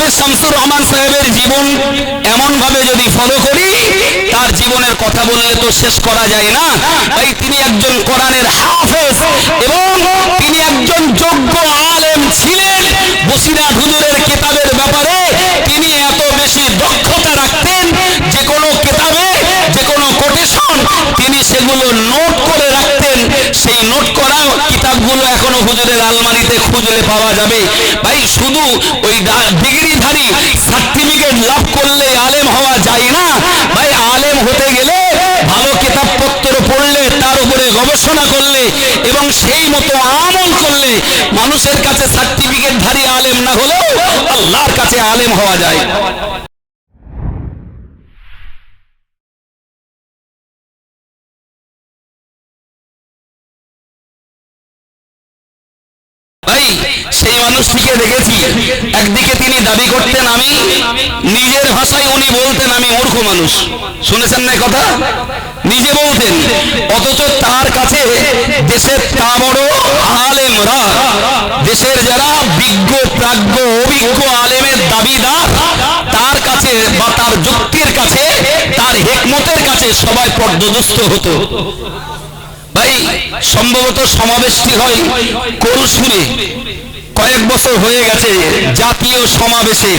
হাফেজ শামসুর রহমান সাহেবের জীবন এমন ভাবে যদি ফলো করি, তার জীবনের কথা বললে তো শেষ করা যায় না। তাই তিনি একজন কোরআনের হাফেজ এবং তিনি একজন যোগ্য আলেম ছিলেন। বসিরা হুজুরের কিতাবের ব্যাপারে হুজুরের আলমারিতে খুঁজলে পাওয়া যাবে। ভাই, শুধু ওই ডিগ্রিধারী সার্টিফিকেট লাভ করলে আলেম হওয়া যায় না। ভাই, আলেম হতে গেলে ভালো কিতাবপত্র পড়লে, তার উপরে গবেষণা করলে এবং সেই মতো আমল করলে মানুষের কাছে সার্টিফিকেটধারী আলেম না হলেও আল্লাহর কাছে আলেম হওয়া যায়। ভাই সেই মানুষটিকে দেখেছি। একদিকে তিনি দাবি করতেন আমি, নিজের ভাষায় উনি বলতেন আমি মূর্খ মানুষ। শুনেছেন না কথা? নিজে বলতেন, অথচ তার কাছে দেশের তা বড় আলেমরা, দেশের যারা বিজ্ঞ, প্রাজ্ঞ, অভিজ্ঞ আলেমের দাবিদার, তার কাছে বা তার যুক্তির কাছে, তার হেকমতের কাছে সবাই পর্যদস্ত হতো। ভাই, সম্ভবত সমাবেশটি হয় করসুরে কয়েক বছর হয়ে গেছে জাতীয় সমাবেশে।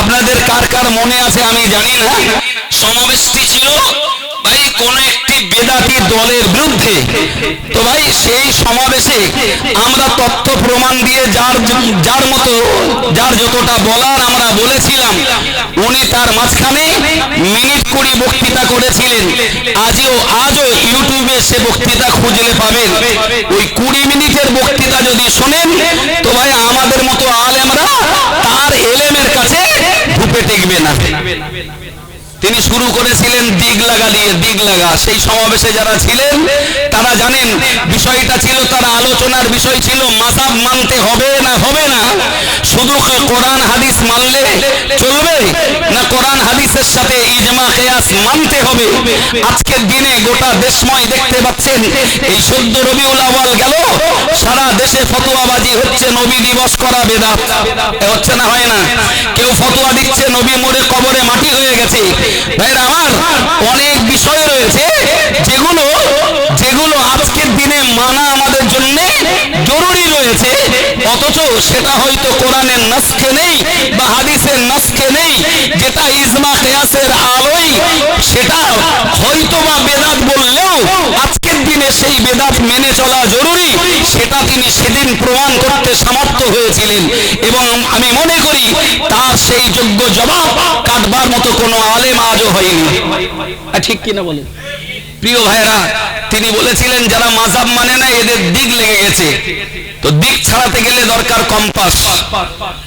আপনাদের কার কার মনে আছে আমি জানি না। সমাবেশটি ছিল, ভাই, কোন একটি বেদাতি দলের বিরুদ্ধে। তো ভাই, সেই সমাবেশে আমরা তথ্য প্রমাণ দিয়ে যার যার মতো, যার যতটা বলার আমরা বলেছিলাম, উনি তার মাঝখানে মিনিট কুড়ি বক্তৃতা করেছিলেন। আজও আজও ইউটিউবে সে বক্তৃতা খুঁজলে পাবেন। ওই কুড়ি মিনিটের বক্তৃতা যদি শোনেন তো ভাই আমাদের মতো আলেমরা তার এলেমের কাছে ধূপে টিকবে না তিনি শুরু করেছিলেন দিগ লাগা দিয়ে, দিগ লাগা। সেই সমাবেশে যারা ছিলেন, তারা জানেন, বিষয়টা ছিল তার আলোচনার বিষয় ছিল, মাসাব মানতে হবে না হবে না। শুধু কোরআন, হাদিস মানলে চলবে, না কোরআন, হাদিসের সাথে ইজমা, কেয়াস মানতে হবে? আজকের দিনে গোটা দেশময় দেখতে পাচ্ছেন, এই সদ্য রবিউল আওয়াল গেল। সারা দেশে ফতোয়াবাজি হচ্ছে, নবী দিবস করা বেদাত হচ্ছে না, হয় না? কেউ ফতোয়া দিচ্ছে, নবী মরে কবরে মাটি হয়ে গেছে। ভাইরা, আমার অনেক বিষয় রয়েছে, যেগুলো যেগুলো আজকের দিনে মানা আমাদের জন্য জরুরি রয়েছে, অথচ সেটা হয়তো কোরআনের নাসখে নেই বা হাদিসের নাসখে নেই, যেটা ইজমা কেয়াসের আলোই সেটা হয়তো বা বেদাত বললেও আজকের দিনে সেই বেদাত মেনে চলা জরুরি সেটা তিনি সেদিন প্রমাণ করতে সামর্থ্য হয়েছিলেন। এবং আমি মনে করি তার সেই যোগ্য জবাব কাটবার মতো কোনো আলেম আজও হয়নি। ঠিক কিনা বলেন? প্রিয় ভাইরা তিনি বলেছিলেন যারা মাজাব মানে না এদের দিক লেগে গেছে। তো দিক ছাড়াতে গেলে দরকার কম্পাস।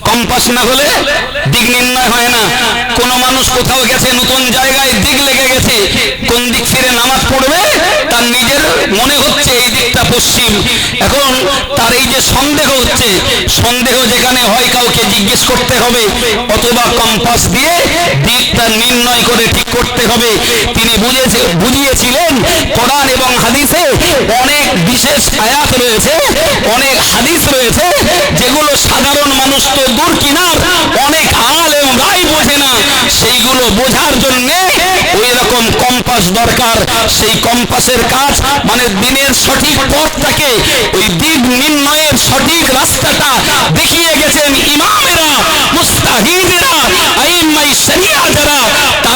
কম্পাস না হলে দিক নির্ণয় হয় না। কোন মানুষ কোথাও গেছে, নতুন জায়গায় দিক লেগে গেছে, কোন দিক ফিরে নামাজ পড়বে, তার নিজের মনে হচ্ছে এই দিকটা পশ্চিম। এখন তার এই যে সন্দেহ হচ্ছে, সন্দেহ যেখানে হয় কাউকে জিজ্ঞেস করতে হবে, অথবা কম্পাস দিয়ে দিকটা নির্ণয় করে ঠিক করতে হবে। তিনি বুঝেছে, বুঝিয়েছিলেন, কোরআন এবং হাদিসে অনেক বিশেষ আয়াত রয়েছে, অনেক হাদিস রয়েছে, যেগুলো সাধারণ মানুষ তো দূর কিনার, অনেক আলেম রাই বোঝে না। সেইগুলো বোঝার জন্য ওই রকম কম্পাস দরকার। সেই কম্পাসের কাজ মানে দিনের সঠিক পথটাকে, ওই দিক নির্ণয়ের সঠিক রাস্তাটা দেখিয়ে গেছেন ইমামেরা, মুস্তাহিদেরা আইম্মাই শরিয়া যারা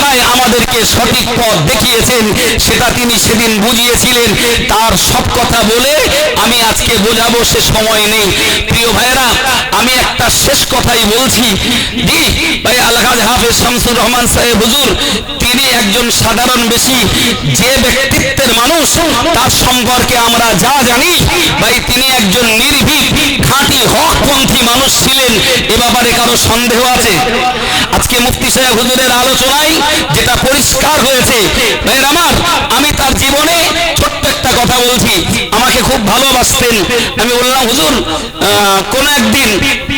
তারাই আমাদেরকে সঠিক পথ দেখিয়েছেন, সেটা তিনি সেদিন বুঝিয়েছিলেন। তার সব কথা বলে আমি আজকে বোঝাবো, সে সময় নেই। প্রিয় ভাইরা আমি একটা শেষ কথাই বলছি। জি ভাই আলহাজ হাফেজ শামসুর রহমান সাহেব, হুজুর একজন সাধারণ বেশি, যে ব্যক্তিত্বের মানুষ, তার সম্পর্কে আমরা যা জানি, ভাই, তিনি একজন নির্ভীক, খাঁটি, হকপন্থী মানুষ ছিলেন। এ ব্যাপারে কারও সন্দেহ আছে? আজকে মুফতি সাহেব হুজুরের আলোচনায় যেটা পরিষ্কার হয়েছে, ভাইয়ের আমার, আমি তার জীবনে একটা কথা বলছি। আমাকে খুব ভালোবাসতেন। আমি বললাম, হুজুর কোন একদিন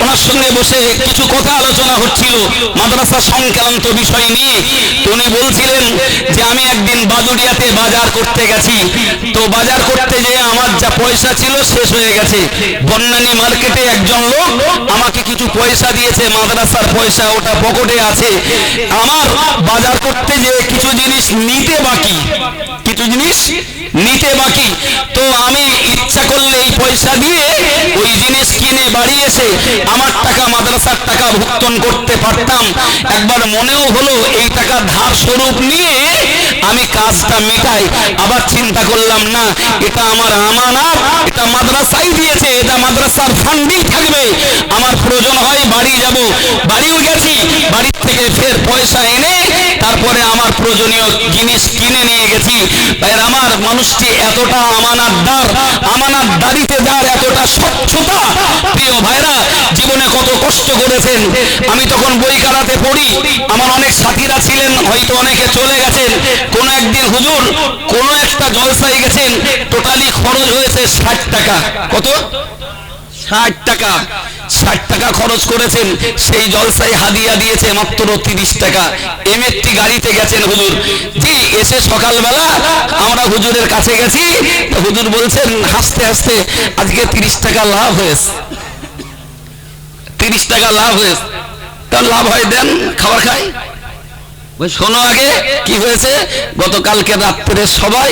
ওনার সঙ্গে বসে কিছু কথা আলোচনা হচ্ছিল, মাদ্রাসা সংক্রান্ত বিষয় নিয়ে। উনি বলছিলেন যে, আমি একদিন বাদুড়িয়াতে বাজার করতে গেছি। তো বাজার করতে যেয়ে আমার যা পয়সা ছিল শেষ হয়ে গেছে। বন্যানী মার্কেটে একজন লোক আমাকে কিছু পয়সা দিয়েছে, মাদ্রাসার পয়সা ওটা পকেটে আছে। আমার বাজার করতে যে কিছু জিনিস নিতে কিছু জিনিস নিতে বাকি। তো আমি ইচ্ছা করলে এই পয়সা দিয়ে ওই জিনিস কিনে বাড়ি এসে আমার টাকা, মাদ্রাসার টাকা ভুক্তন করতে পারতাম। একবার মনেও হলো এই টাকা ধার স্বরূপ নিয়ে আমি কাজটা মেটাই। আবার চিন্তা করলাম, না, এটা আমার আমানত, এটা মাদ্রাসাই দিয়েছে, এটা মাদ্রাসার ফান্ডেই থাকবে। আমার প্রয়োজন হয় বাড়ি যাব। বাড়িও গেছি বাড়ির থেকে ফের পয়সা এনে তারপরে আমার প্রয়োজনীয় জিনিস কিনে নিয়ে গেছি। তাই আমার মানুষটি এতটা আমানাতদার আমানাতদারিতে যার এতটা স্বচ্ছতা। প্রিয় ভাইরা জীবনে কত কষ্ট করেছেন। আমি তখন বই কারাতে পড়ি, আমার অনেক সাথীরা ছিলেন, হয়তো অনেকে চলে গেছেন। কোন একদিন হুজুর, কোন একটা জলসায় গেছেন, টোটালি খরচ হয়েছে ষাট টাকা। কত? ষাট টাকা। ষাট টাকা খরচ করেছেন। সেই জলসায় হাদিয়া দিয়েছে মাত্র তিরিশ টাকা। এম একটি গাড়িতে গেছেন হুজুর। জি, এসে সকালবেলা আমরা হুজুরের কাছে গেছি। হুজুর বলছেন, হাসতে হাসতে, আজকে তিরিশ টাকা লাভ হয়েছে। তিরিশ টাকা লাভ হয়েছে। তার লাভ হয়, দেন খাবার খাই। শোনো আগে, কি হয়েছে? গতকালকে রাত্রে সবাই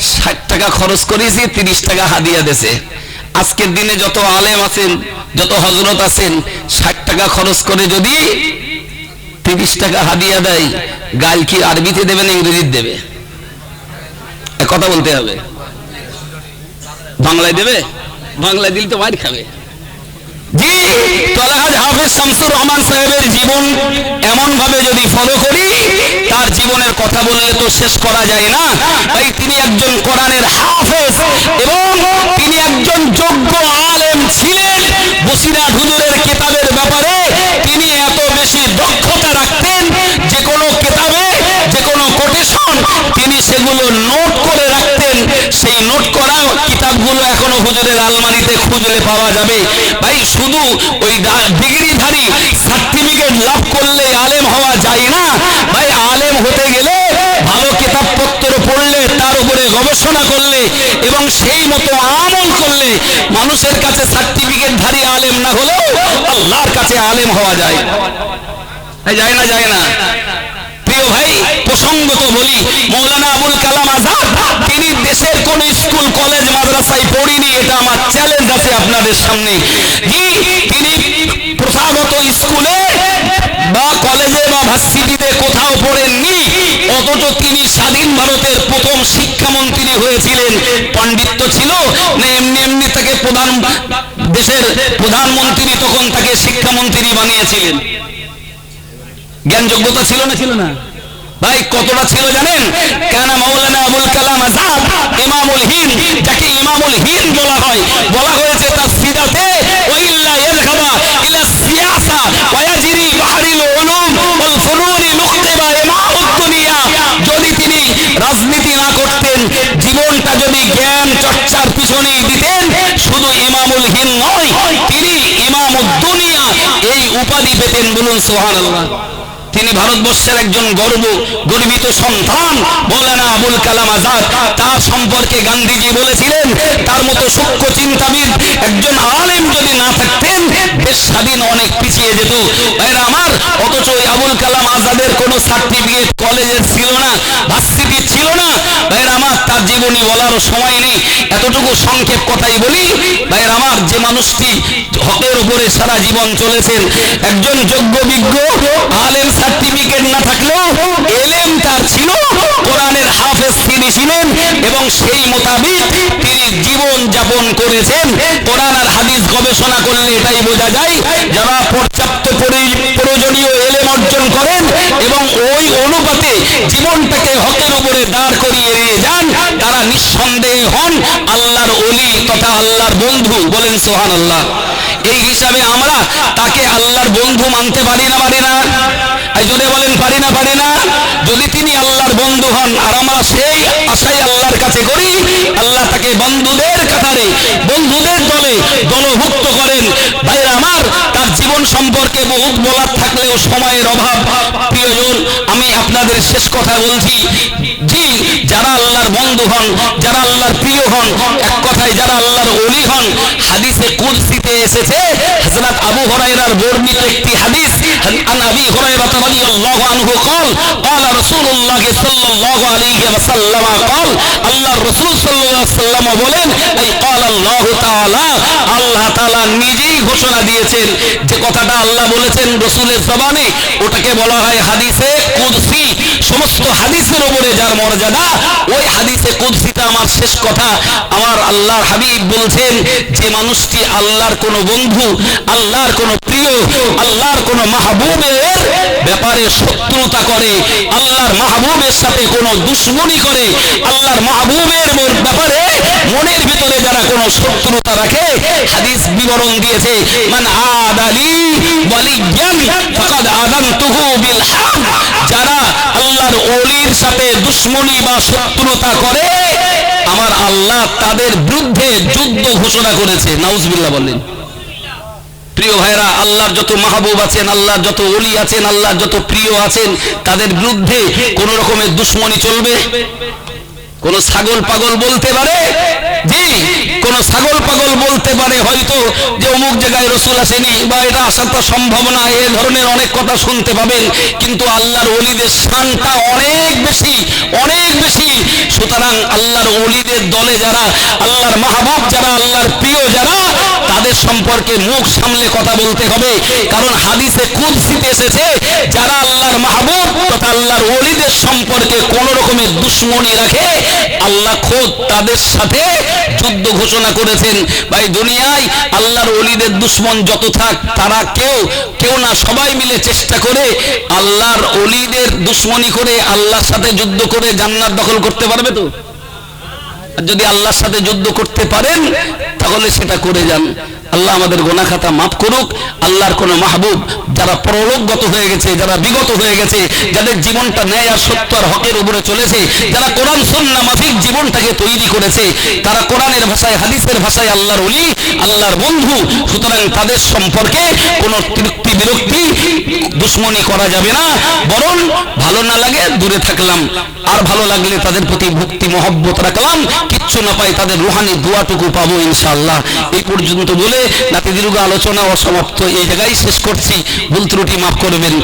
ষাট টাকা খরচ করেছি, তিরিশ টাকা হাদিয়া দেছে। আজকের দিনে যত আলেম আছেন, যত হজরত আছেন, ষাট টাকা খরচ করে যদি তিরিশ টাকা হাদিয়া দেয়, গাল কি আরবিতে দেবে না ইংরেজিতে দেবে? কথা বলতে হবে। বাংলায় দেবে? বাংলায় দিলে তো মার খাবে। তার জীবনের কথা তো শেষ করা যায় না। তাই তিনি একজন কোরআনের এবং তিনি একজন যোগ্য ছিলেন। ব্যাপারে তিনি এত বেশি দক্ষতা রাখতেন কিতাবগুলো এখনও হুজুরের আলমারিতে খুঁজলে পাওয়া যাবে। ভাই, শুধু ওই ডিগ্রিধারী সার্টিফিকেট লাভ করলে আলেম হওয়া যায় না। ভাই, আলেম হতে গেলে ভালো কিতাবপত্র পড়লে, তার উপরে গবেষণা করলে এবং সেই মতো আমল করলে মানুষের কাছে সার্টিফিকেট ধারী আলেম না হলেও আল্লাহর কাছে আলেম হওয়া যায়। যায় না যায় না। প্রিয় ভাই, প্রসঙ্গত বলি, মৌলানা আবুল কালাম আজাদ, তিনি দেশের কোন স্কুল, কলেজ, মাদ্রাসায় পড়িনি, এটা আমার চ্যালেঞ্জ আছে আপনাদের সামনে। তিনি প্রথাগত স্কুলে বা কলেজে বা ভার্সিটিতে কোথাও পড়েননি, অথচ তিনি স্বাধীন ভারতের প্রথম শিক্ষামন্ত্রী হয়েছিলেন। পণ্ডিত্য ছিল না, এমনি এমনি তাকে প্রধান দেশের প্রধানমন্ত্রী তখন তাকে শিক্ষামন্ত্রী বানিয়েছিলেন। জ্ঞান যোগ্যতা ছিল না? ছিল না। ভাই কতটা ছিল জানেন? কেন মাওলানা আবুল কালাম আজাদ ইমামুল হিন্দ যাকে ইমামুল হিন্দ বলা হয় বলা হয়েছে তার ওয়াইল্লা ইয়াযহাবা ইলা সিয়াসা বাহরিল উলুম ওয়াল ফুনুনি মুকতাবা ইমামুদ দুনিয়া। যদি তিনি রাজনীতি না করতেন জীবনটা যদি জ্ঞান চর্চার পিছনেই দিতেন শুধু ইমামুল হিন্দ নয় তিনি ইমামুদ দুনিয়া এই উপাধি পেতেন বলুন সুবহানাল্লাহ। তিনি ভারতবর্ষের একজন গর্ব, গর্বিত সন্তান, মৌলানা আবুল কালাম আজাদ, তার সম্পর্কে গান্ধীজি বলেছিলেন, তার মতো সূক্ষ্ম চিন্তাবিদ একজন আলেম যদি না থাকতেন, দেশ স্বাধীন অনেক পিছিয়ে যেত। আমার অথচ আবুল কালাম আজাদের কোনো সার্টিফিকেট কলেজের ছিল না, ভার্সিটি ছিল না। ভাইরা আমার তার জীবনী বলারও সময় নেই। এতটুকু সংক্ষেপ কথাই বলি ভাইরা আমার যে মানুষটি হকের উপরে সারা জীবন চলেছেন, একজন যোগ্য বিজ্ঞ, আলেম সার্টিফিকেট না থাকলেও এলেম তার ছিল, কোরআনের হাফেজ তিনি ছিলেন এবং সেই মোতাবিক জীবন যাপন করেছেন। কোরআন আর হাদিস গবেষণা করলে এটাই বোঝা যায় যারা পর্যাপ্ত প্রয়োজনীয় এলেম অর্জন করেন এবং ওই অনুপাতে জীবনটাকে হকের উপরে দাঁড় করিয়ে নিয়ে যান তারা নিঃসন্দেহে হন আল্লাহর অলি তথা আল্লাহর বন্ধু বলেন সোহান আল্লাহ এই হিসাবে আমরা তাকে আল্লাহর বন্ধু মানতে পারি না পারি না? এই জোরে বলেন, পারি না পারি না? যদি তিনি আল্লাহর বন্ধু হন, আর আমরা সেই আশাই আল্লাহর কাছে করি, আল্লাহ তাকে বন্ধুদের কাতারে, বন্ধুদের দলে দলভুক্ত করেন। ভাইরা আমার, তার জীবন সম্পর্কে বহুত বলার থাকলেও সময়ের অভাব। প্রিয়জন, আমি আপনাদের শেষ কথা বলছি। যারা আল্লাহর বন্ধু হন যারা আল্লাহর প্রিয় হন এক কথায় যারা আল্লাহর অলি হন হাদিসে কুদসিতে এসেছে হযরত আবু হুরায়রার বর্ণিত একটি হাদিস আন আবি হুরায়রা রাদিয়াল্লাহু আনহু قال قال رسول الله صلى الله عليه وسلم قال আল্লাহর রাসূল সাল্লাল্লাহু আলাইহি ওয়াসাল্লাম বলেন এই قال الله تعالى আল্লাহ তাআলা নিজেই ঘোষণা দিয়েছেন যে কথাটা আল্লাহ বলেছেন রসুলের জবানে, ওটাকে বলা হয় হাদিসে কুদসি। সমস্ত হাদিসের উপরে যার মর্যাদা, ওই হাদিসে কুদসিটা আমার শেষ কথা। আমার আল্লাহর হাবিব বলছেন, যে মানুষটি আল্লাহর কোনো বন্ধু, আল্লাহর কোন প্রিয়, আল্লাহর কোন মাহবুবের ব্যাপারে শত্রুতা করে, আল্লাহর মাহবুবের সাথে কোন দুশ্মনী করে, আল্লাহর মাহবুবের ব্যাপারে মনের ভিতরে যারা কোন শত্রুতা রাখে, হাদিস বিবরণ দিয়েছে, মান আদালি ওয়ালিয়ান ফাকাদ আযানতুহু বিল হাম যারা আল্লাহর ওলির সাথে দুশ্মনী বা শত্রুতা করে, আমার আল্লাহ তাদের বিরুদ্ধে যুদ্ধ ঘোষণা করেছে। নাউজবিল্লাহ বললেন প্রিয় ভাইরা আল্লাহর যত মাহবুব আছেন, আল্লাহর যত অলি আছেন, আল্লাহর যত প্রিয় আছেন, তাদের বিরুদ্ধে কোন রকমের দুশ্মনী চলবে? কোন ছাগল পাগল বলতে পারে? জি, কোন ছাগল পাগল বলতে পারে, হয়তো যে অমুক জায়গায় রসুল আসেনি, বা এটা আসাটা সম্ভব না, এ ধরনের অনেক কথা শুনতে পাবেন, কিন্তু আল্লাহর অলিদের শানটা অনেক বেশি অনেক বেশি। সুতরাং আল্লাহর অলিদের দলে যারা, আল্লাহর মাহবুব যারা, আল্লাহর প্রিয় যারা তাদের সম্পর্কে মুখ সামলে কথা বলতে হবে। কারণ হাদিসে কুদসিতে এসেছে, যারা আল্লাহর মাহবুব তথা আল্লাহর ওলিদের সম্পর্কে কোন রকমের দুশ্মনী রাখে, আল্লাহ খোদ তাদের সাথে যুদ্ধ ঘোষণা করেছেন। ভাই, দুনিয়ায় আল্লাহর ওলিদের দুশ্মন যত থাক, তারা কেউ কেউ না, সবাই মিলে চেষ্টা করে আল্লাহর ওলিদের দুশ্মনী করে আল্লাহর সাথে যুদ্ধ করে জান্নাত দখল করতে পারবে তো? যদি আল্লাহর সাথে যুদ্ধ করতে পারেন, তাহলে সেটা করে যান। আল্লাহ আমাদের গোনা খাতা মাফ করুক। আল্লাহর কোন মাহবুব যারা পরলোকগত হয়ে গেছে, যারা বিগত হয়ে গেছে, যাদের জীবনটা ন্যায় আর সত্য আর হকের উপরে চলেছে, যারা কোরআন সন্না মাফিক জীবনটাকে তৈরি করেছে, তারা কোরআনের ভাষায়, হাদিসের ভাষায় আল্লাহর অলি আল্লাহর বন্ধু, সুতরাং তাদের সম্পর্কে কোনো তৃপ্তি, বিরক্তি, দুশ্মনী করা যাবে না। বরং ভালো না লাগে, দূরে থাকলাম। আর ভালো লাগলে তাদের প্রতি ভক্তি, মহব্বত রাখলাম। কিচ্ছু না পাই তাদের রুহানি, দোয়াটুকু পাবো ইনশাআল্লাহ। এই পর্যন্ত বলে নাতি দীর্ঘ আলোচনা অসমাপ্ত। এই জায়গায় শেষ করছি। ভুল ত্রুটি মাফ করবেন